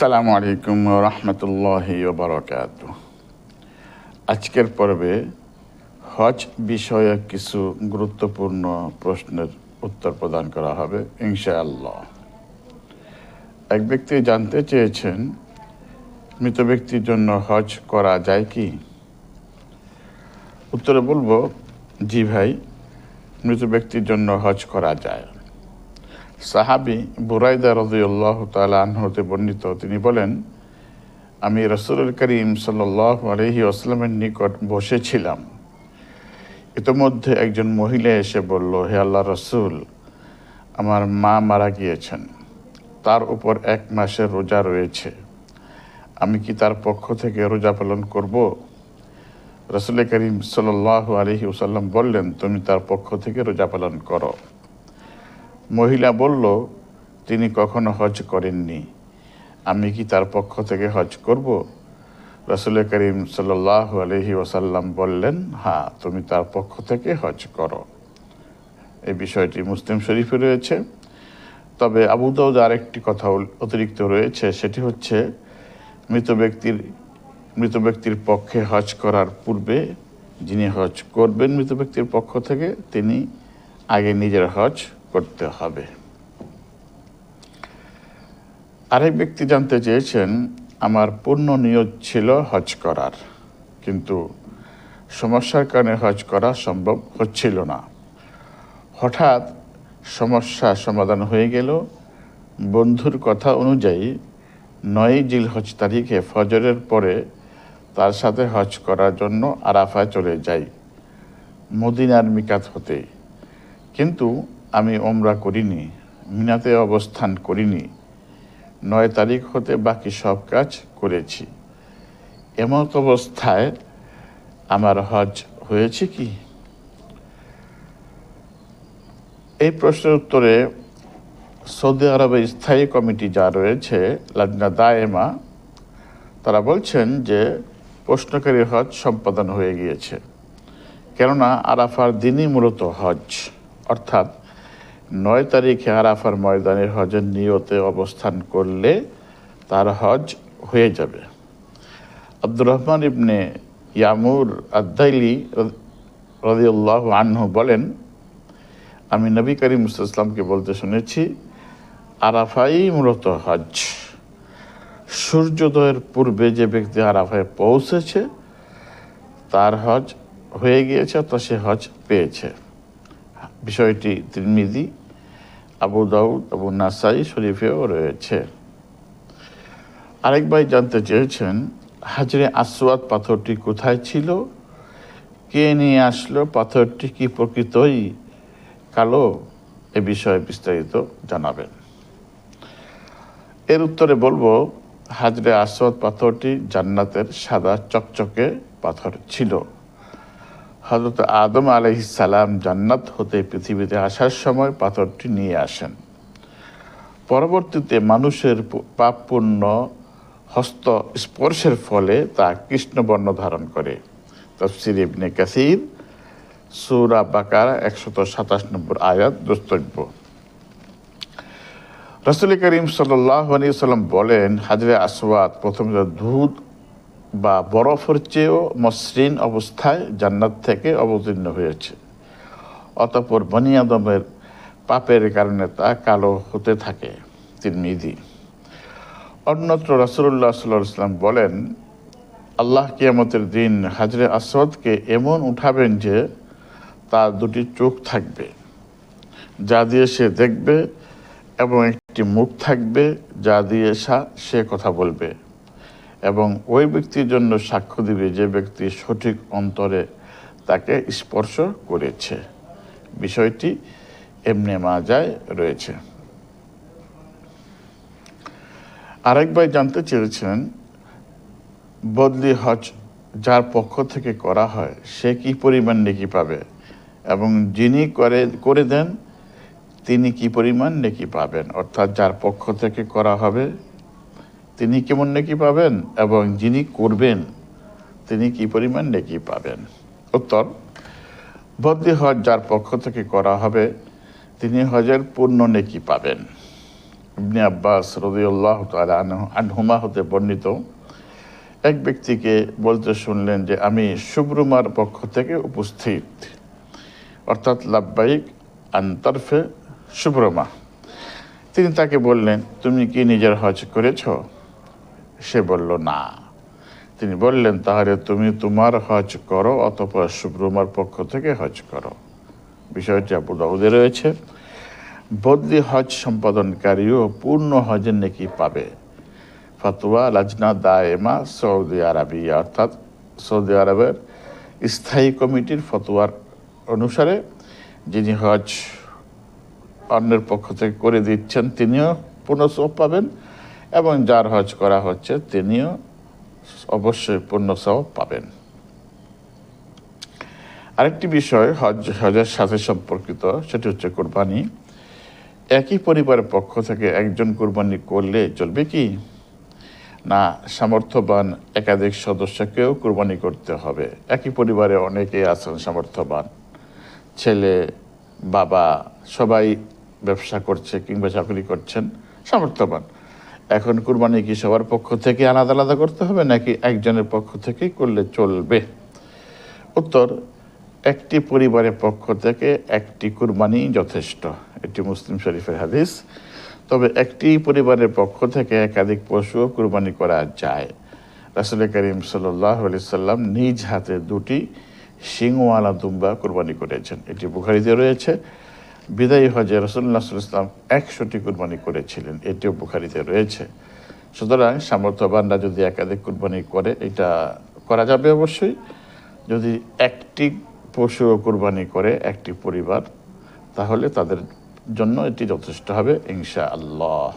আসসালামু আলাইকুম রহমতুল্লাহ বারকাত আজকের পর্বে হজ বিষয়ে কিছু গুরুত্বপূর্ণ প্রশ্নের উত্তর প্রদান করা হবে, ইনশাআল্লাহ। এক ব্যক্তি জানতে চেয়েছেন, মৃত ব্যক্তির জন্য হজ করা যায় কি? উত্তরে বলব, জি ভাই, মৃত ব্যক্তির জন্য হজ করা যায়। সাহাবি বুরাইদা রদিউল্লাহ তালা হতে বর্ণিত, তিনি বলেন, আমি রসুল করিম সাল্লাহ আলহি আসলামের নিকট বসেছিলাম। ইতোমধ্যে একজন মহিলা এসে বলল, হে আল্লাহ রসুল, আমার মা মারা গিয়েছেন। তার উপর এক মাসের রোজা রয়েছে। আমি কি তার পক্ষ থেকে রোজা পালন করব? রসুল করিম সাল্লাহ আলহি বললেন, তুমি তার পক্ষ থেকে রোজা পালন করো। মহিলা বলল, তিনি কখনো হজ করেননি। আমি কি তার পক্ষ থেকে হজ করব? রসুল করিম সাল্লাহ আলহি ওসাল্লাম বললেন হ্যাঁ তুমি তার পক্ষ থেকে হজ করো। এই বিষয়টি মুসলিম শরীফে রয়েছে। তবে আবু দাউদ আরেকটি কথা অতিরিক্ত রয়েছে, সেটি হচ্ছে, মৃত ব্যক্তির মৃত ব্যক্তির পক্ষে হজ করার পূর্বে যিনি হজ করবেন মৃত ব্যক্তির পক্ষ থেকে, তিনি আগে নিজের হজ করতে হবে। আরেক ব্যক্তি জানতে চেয়েছেন, আমার পূর্ণ নিয়োগ ছিল হজ করার, কিন্তু সমস্যার কারণে হজ করা সম্ভব হচ্ছিল না। হঠাৎ সমস্যা সমাধান হয়ে গেল। বন্ধুর কথা অনুযায়ী নয় জিল হজ তারিখে ফজরের পরে তার সাথে হজ করার জন্য আরাফায় চলে যাই, মদিনার মিকাত হতে। কিন্তু আমি ওমরা করিনি, মিনাতে অবস্থান করিনি, নয় তারিখ হতে বাকি সব কাজ করেছি। এমত অবস্থায় আমার হজ হয়েছে কি? এই প্রশ্নের উত্তরে সৌদি আরবের স্থায়ী কমিটি যা রয়েছে, লাজনা দায়েমা, তারা বলছেন যে প্রশ্নকারী হজ সম্পাদন হয়ে গিয়েছে। কেননা আরাফার দিনই মূলত হজ, অর্থাৎ নয় তারিখে আরাফার ময়দানের হজের নিয়তে অবস্থান করলে তার হজ হয়ে যাবে। আব্দুর রহমান ইবনে ইয়ামুর আদাইলি রদিউল্লাহ আনহু বলেন, আমি নবী করিম ইসলামকে বলতে শুনেছি, আরাফাই মূলত হজ। সূর্যোদয়ের পূর্বে যে ব্যক্তি আরাফায় পৌঁছেছে, তার হজ হয়ে গিয়েছে তো সে হজ পেয়েছে। বিষয়টি তিরমিদি আবু দাউদ, আবু নাসাই শরীফেও রয়েছে। আরেক ভাই জানতে চেয়েছেন, হাজরে আসওয়াদ পাথরটি কোথায় ছিল? কে নিয়ে আসলো? পাথরটি কি প্রকৃতই কালো? এ বিষয়ে বিস্তারিত জানাবেন। এর উত্তরে বলব, হাজরে আসওয়াদ পাথরটি জান্নাতের সাদা চকচকে পাথর ছিল। হজরত আদম সালাম জান্নাত হতে পৃথিবীতে আসার সময় পাথরটি নিয়ে আসেন। পরবর্তীতে মানুষের পাপপূর্ণ হস্ত স্পর্শের ফলে তা কৃষ্ণবর্ণ ধারণ করে। তফসির ইবনে কাসির, সুরা বাকারা একশত সাতাশ নম্বর আয়াত, দ্রষ্টব্য। রসুল করিম সাল্লাম বলেন, হাজরে আসওয়াদ প্রথমে দুধ বা বরফের চেয়েও মসৃণ অবস্থায় জান্নাত থেকে অবতীর্ণ হয়েছে। অতপর বনি আদমের পাপের কারণে তা কালো হতে থাকে তিরমিদি অন্যত্র রাসুল্লাহ সাল্লাহ ইসলাম বলেন, আল্লাহ কিয়ামতের দিন হাজরে আসদকে এমন উঠাবেন যে তার দুটি চোখ থাকবে, যা দিয়ে সে দেখবে এবং একটি মুখ থাকবে যা দিয়ে সে কথা বলবে। এবং ওই ব্যক্তির জন্য সাক্ষ্য দিবে যে ব্যক্তি সঠিক অন্তরে তাকে স্পর্শ করেছে। বিষয়টি এমনি মাজায় রয়েছে। আরেক ভাই জানতে চেয়েছেন বদলি হজ যার পক্ষ থেকে করা হয়, সে কি পরিমাণ নেকি পাবে? এবং যিনি করে করে দেন, তিনি কি পরিমাণ নেকি পাবেন? অর্থাৎ যার পক্ষ থেকে করা হবে তিনি কেমন নেকি পাবেন এবং যিনি করবেন, তিনি কি পরিমাণ নেকি পাবেন? উত্তর, বদলি হজ যার পক্ষ থেকে করা হবে, তিনি হজের পূর্ণ নেকি পাবেন। ইবনে আব্বাস রদিউল্লাহ আনহুমা হতে বর্ণিত এক ব্যক্তিকে বলতে শুনলেন যে, আমি সুব্রুমার পক্ষ থেকে উপস্থিত। অর্থাৎ লাব্বাইক আন্তর্ফে সুব্রমা তিনি তাকে বললেন, তুমি কি নিজের হজ করেছ? সে বলল, না। তিনি বললেন, তাহলে তুমি তোমার হজ করো অতপর সুব্রমার পক্ষ থেকে হজ করো। বিষয়টি আবু দাউদে রয়েছে। বদলি হজ সম্পাদনকারীও পূর্ণ হজের নেকি পাবে। ফতোয়া, লাজনা, দায়েমা, সৌদি আরবিয়া অর্থাৎ সৌদি আরবের স্থায়ী কমিটির ফতোয়ার অনুসারে যিনি হজ অন্যের পক্ষ থেকে করে দিচ্ছেন, তিনিও সব পাবেন। এবং যার হজ করা হচ্ছে তিনিও অবশ্যই পূর্ণ সব পাবেন। আরেকটি বিষয়, হজ, হজের সাথে সম্পর্কিত, সেটি হচ্ছে কোরবানি। একই পরিবারের পক্ষ থেকে একজন কোরবানি করলে চলবে কি? না, সামর্থ্যবান একাধিক সদস্যকেও কোরবানি করতে হবে। একই পরিবারে অনেকেই আছেন সামর্থ্যবান। ছেলে, বাবা, সবাই ব্যবসা করছে কিংবা চাকরি করছেন, সামর্থ্যবান। এখন কুরবানি কি সবার পক্ষ থেকে আলাদা আলাদা করতে হবে, নাকি একজনের পক্ষ থেকেই করলে চলবে? উত্তর, একটি পরিবারের পক্ষ থেকে একটি কুরবানি যথেষ্ট। এটি মুসলিম শরীফের হাদিস। তবে একটি পরিবারের পক্ষ থেকে একাধিক পশুও কুরবানি করা যায়। রাসুল করিম সাল্লাহ সাল্লাম নিজ হাতে দুটি সিংওয়ালা দুম্বা কুরবানি করেছেন। এটি বুখারিতে রয়েছে। বিদায়ী হজে রসুল্লাহ ইসলাম একশোটি কুরবানি করেছিলেন, এটিও বুখারিতে রয়েছে। সুতরাং সামর্থ্যবানরা যদি একাধিক কুরবানি করে, এটা করা যাবে অবশ্যই। যদি একটি পশু কুরবানি করে, একটি পরিবার, তাহলে তাদের জন্য এটি যথেষ্ট হবে ইনশা আল্লাহ